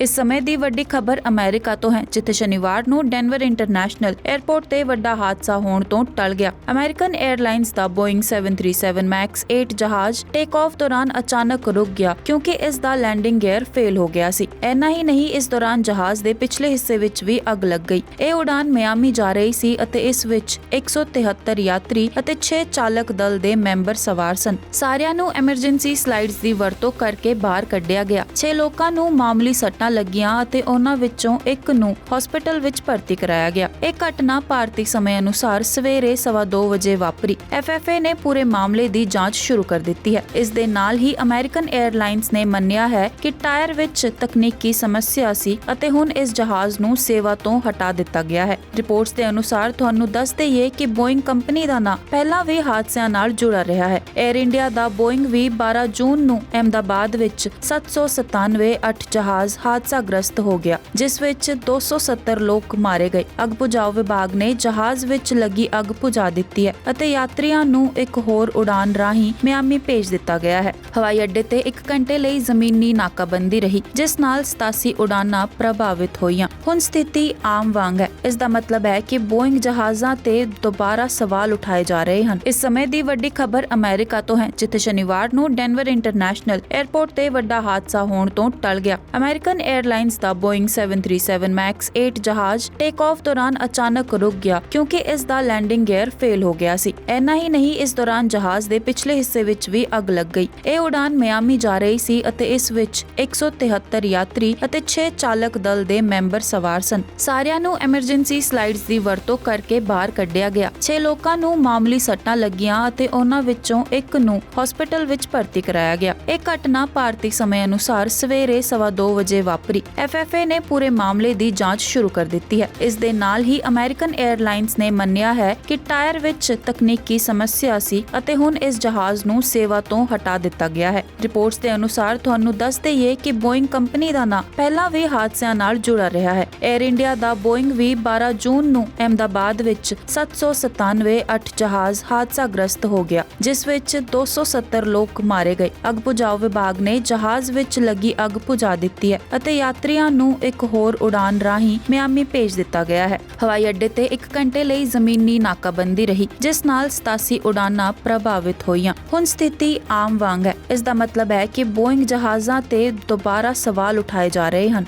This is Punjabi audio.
ਇਸ ਸਮੇਂ ਦੀ ਵੱਡੀ ਖਬਰ ਅਮਰੀਕਾ ਤੋਂ ਹੈ, ਜਿੱਥੇ ਸ਼ਨੀਵਾਰ ਨੂੰ ਡੈਨਵਰ ਇੰਟਰਨੈਸ਼ਨਲ 에ਅਰਪੋਰਟ ਤੇ ਵੱਡਾ ਹਾਦਸਾ ਹੋਣ ਤੋਂ ਟਲ ਗਿਆ। ਅਮਰੀਕਨ 에ਅਰਲਾਈਨਸ ਦਾ ਬੋਇੰਗ 737 ਮੈਕਸ 8 ਜਹਾਜ਼ ਟੇਕ ਆਫ ਦੌਰਾਨ ਅਚਾਨਕ ਰੁਕ ਗਿਆ, ਕਿਉਂਕਿ ਇਸ ਦਾ ਲੈਂਡਿੰਗ ਗੇਅਰ ਫੇਲ ਹੋ ਗਿਆ ਸੀ। ਐਨਾ ਹੀ ਨਹੀਂ, ਇਸ ਦੌਰਾਨ ਜਹਾਜ਼ ਦੇ ਪਿਛਲੇ ਹਿੱਸੇ ਵਿੱਚ ਵੀ ਅੱਗ ਲੱਗ ਗਈ। ਇਹ ਉਡਾਨ ਮਿਆਮੀ ਜਾ ਰਹੀ ਸੀ ਅਤੇ ਇਸ ਵਿੱਚ 173 ਯਾਤਰੀ ਅਤੇ 6 ਚਾਲਕ ਦਲ ਦੇ ਮੈਂਬਰ ਸਵਾਰ ਸਨ। ਸਾਰਿਆਂ ਨੂੰ ਐਮਰਜੈਂਸੀ ਸਲਾਈਡਸ ਦੀ ਵਰਤੋਂ ਕਰਕੇ ਬਾਹਰ ਕੱਢਿਆ ਗਿਆ। 6 ਲੋਕਾਂ ਨੂੰ ਮਾਮੂਲੀ ਸੱਟਾਂ ਲੱਗੀਆਂ ਅਤੇ ਉਹਨਾਂ ਵਿੱਚੋਂ ਇੱਕ ਨੂੰ ਹਸਪੀਟਲ ਵਿੱਚ ਭਰਤੀ ਕਰਾਇਆ ਗਿਆ। ਇਹ ਘਟਨਾ ਭਾਰਤੀ ਸਮੇਂ ਅਨੁਸਾਰ ਸਵੇਰੇ 2:30 ਵਜੇ ਵਾਪਰੀ। ਐਫਐਫਏ ਨੇ ਪੂਰੇ ਮਾਮਲੇ ਦੀ ਜਾਂਚ ਸ਼ੁਰੂ ਕਰ ਦਿੱਤੀ ਹੈ। ਇਸ ਦੇ ਨਾਲ ਹੀ ਅਮਰੀਕਨ 에ਅਰਲਾਈਨਸ ਨੇ ਮੰਨਿਆ ਹੈ ਕਿ ਟਾਇਰ ਵਿੱਚ ਤਕਨੀਕੀ ਸਮੱਸਿਆ ਸੀ ਅਤੇ ਹੁਣ ਇਸ ਜਹਾਜ਼ ਨੂੰ ਸੇਵਾ ਤੋਂ ਹਟਾ ਦਿੱਤਾ ਗਿਆ ਹੈ। ਰਿਪੋਰਟਸ ਦੇ ਅਨੁਸਾਰ ਤੁਹਾਨੂੰ ਦੱਸ ਦਈਏ ਕਿ ਬੋਇੰਗ ਕੰਪਨੀ ਦਾ ਨਾਂ ਪਹਿਲਾਂ ਵੀ ਹਾਦਸਿਆਂ ਨਾਲ ਜੁੜਾ ਰਿਹਾ ਹੈ। 에ਅਰ ਇੰਡੀਆ ਦਾ ਬੋਇੰਗ ਵੀ 12 ਜੂਨ ਨੂੰ ਅਹਿਮਦਾਬਾਦ ਵਿੱਚ 797 8 ਜਹਾਜ਼ ਹਾਦਸਾਗ੍ਰਸਤ ਹੋ ਗਿਆ, ਜਿਸ ਵਿੱਚ 270 ਲੋਕ ਮਾਰੇ ਗਏ। ਅੱਗ ਬੁਝਾਓ ਵਿਭਾਗ ਨੇ ਜਹਾਜ਼ ਵਿੱਚ ਲੱਗੀ ਅੱਗ ਬੁਝਾ ਦਿੱਤੀ ਹੈ ਅਤੇ ਯਾਤਰੀਆਂ ਨੂੰ ਇੱਕ ਹੋਰ ਉਡਾਨ ਰਾਹੀਂ ਮਿਆਮੀ ਭੇਜ ਦਿੱਤਾ ਗਿਆ ਹੈ। ਹਵਾਈ ਅੱਡੇ ਤੇ 1 ਘੰਟੇ ਲਈ ਜ਼ਮੀਨੀ ਨਾਕਾਬੰਦੀ ਰਹੀ, ਜਿਸ ਨਾਲ 87 ਉਡਾਨਾਂ ਪ੍ਰਭਾਵਿਤ ਹੋਈਆਂ। ਹੁਣ ਸਥਿਤੀ ਆਮ ਵਾਂਗ ਹੈ। ਇਸ ਦਾ ਮਤਲਬ ਹੈ ਕਿ ਬੋਇੰਗ ਜਹਾਜ਼ਾਂ ਤੇ ਦੁਬਾਰਾ ਸਵਾਲ ਉਠਾਏ ਜਾ ਰਹੇ ਹਨ। ਇਸ ਸਮੇਂ ਦੀ ਵੱਡੀ ਖਬਰ ਅਮਰੀਕਾ ਤੋਂ ਹੈ, ਜਿੱਥੇ ਸ਼ਨੀਵਾਰ ਨੂੰ ਡੈਨਵਰ ਇੰਟਰਨੈਸ਼ਨਲ 에ਅਰਪੋਰਟ ਤੇ ਵੱਡਾ ਹਾਦਸਾ ਹੋਣ ਤੋਂ ਟਲ ਗਿਆ। ਅਮਰੀਕਨ 에ਅਰਲਾਈਨਸ ਦਾ ਬੋਇੰਗ 737 ਮੈਕਸ 8 ਜਹਾਜ਼ ਟੇਕ ਆਫ ਦੌਰਾਨ ਅਚਾਨਕ ਰੁਕ ਗਿਆ ਕਿਉਂਕਿ ਇਸ ਦਾ ਲੈਂਡਿੰਗ ਗੇਅਰ ਫੇਲ ਹੋ ਗਿਆ ਸੀ। ਐਨਾ ਹੀ ਨਹੀਂ, ਇਸ ਦੌਰਾਨ ਜਹਾਜ਼ ਦੇ ਪਿਛਲੇ ਹਿੱਸੇ ਵਿੱਚ ਵੀ ਅੱਗ ਲੱਗ ਗਈ। ਇਹ ਉਡਾਨ ਮਿਆਮੀ ਜਾ ਰਹੀ ਸੀ ਅਤੇ ਇਸ ਵਿੱਚ 173 ਯਾਤਰੀ ਅਤੇ 6 ਚਾਲਕ ਦਲ ਦੇ ਮੈਂਬਰ ਸਵਾਰ ਸਨ। ਸਾਰਿਆਂ ਨੂੰ ਐਮਰਜੈਂਸੀ ਸਲਾਈਡਸ ਦੀ ਵਰਤੋਂ ਕਰਕੇ ਬਾਹਰ ਕੱਢਿਆ ਗਿਆ। 6 ਲੋਕਾਂ ਨੂੰ ਮਾਮੂਲੀ ਸੱਟਾਂ ਲੱਗੀਆਂ ਅਤੇ ਉਹਨਾਂ ਵਿੱਚੋਂ ਇੱਕ ਨੂੰ ਹਸਪੀਟਲ ਵਿੱਚ ਭਰਤੀ ਕਰਾਇਆ ਗਿਆ। ਇਹ ਘਟਨਾ ਭਾਰਤੀ ਸਮੇਂ ਅਨੁਸਾਰ ਸਵੇਰੇ 2:30 ਵਜੇ ਵਾਪਰੀ। ਐਫਐਫਏ ਨੇ ਪੂਰੇ ਮਾਮਲੇ ਦੀ ਜਾਂਚ ਸ਼ੁਰੂ ਕਰ ਦਿੱਤੀ ਹੈ। ਇਸ ਦੇ ਨਾਲ ਹੀ ਅਮਰੀਕਨ 에ਅਰਲਾਈਨਸ ਨੇ ਮੰਨਿਆ ਹੈ ਕਿ ਟਾਇਰ ਵਿੱਚ ਤਕਨੀਕੀ ਸਮੱਸਿਆ ਸੀ ਅਤੇ ਹੁਣ ਇਸ ਜਹਾਜ਼ ਨੂੰ ਸੇਵਾ ਤੋਂ ਹਟਾ ਦਿੱਤਾ ਗਿਆ ਹੈ। ਰਿਪੋਰਟਸ ਦੇ ਅਨੁਸਾਰ ਤੁਹਾਨੂੰ ਦੱਸ ਦਈਏ ਕਿ ਬੋਇੰਗ ਕੰਪਨੀ ਦਾ ਨਾਂ ਪਹਿਲਾਂ ਵੀ ਹਾਦਸਿਆਂ ਨਾਲ ਜੁੜਾ ਰਿਹਾ ਹੈ। 에ਅਰ ਇੰਡੀਆ ਦਾ ਬੋਇੰਗ ਵੀ 12 ਜੂਨ ਨੂੰ ਅਹਿਮਦਾਬਾਦ ਵਿੱਚ 797 8 ਜਹਾਜ਼ ਹਾਦਸਾਗ੍ਰਸਤ ਹੋ ਗਿਆ, ਜਿਸ ਵਿੱਚ 270 ਲੋਕ ਮਾਰੇ ਗਏ। ਅੱਗ ਬੁਝਾਓ ਵਿਭਾਗ ਨੇ ਜਹਾਜ਼ ਵਿੱਚ ਲੱਗੀ ਅੱਗ ਬੁਝਾ ਦਿੱਤੀ ਹੈ ਅਤੇ ਯਾਤਰੀਆਂ ਨੂੰ ਇੱਕ ਹੋਰ ਉਡਾਨ ਰਾਹੀਂ ਮਿਆਮੀ ਭੇਜ ਦਿੱਤਾ ਗਿਆ ਹੈ। ਹਵਾਈ ਅੱਡੇ ਤੇ 1 ਘੰਟੇ ਲਈ ਜ਼ਮੀਨੀ ਨਾਕਾਬੰਦੀ ਰਹੀ, ਜਿਸ ਨਾਲ 87 ਉਡਾਨਾਂ ਪ੍ਰਭਾਵਿਤ ਹੋਈਆਂ। ਹੁਣ ਸਥਿਤੀ ਆਮ ਵਾਂਗ ਹੈ। ਇਸ ਦਾ ਮਤਲਬ ਹੈ ਕਿ ਬੋਇੰਗ ਜਹਾਜ਼ਾਂ ਤੇ ਦੁਬਾਰਾ ਸਵਾਲ ਉਠਾਏ ਜਾ ਰਹੇ ਹਨ।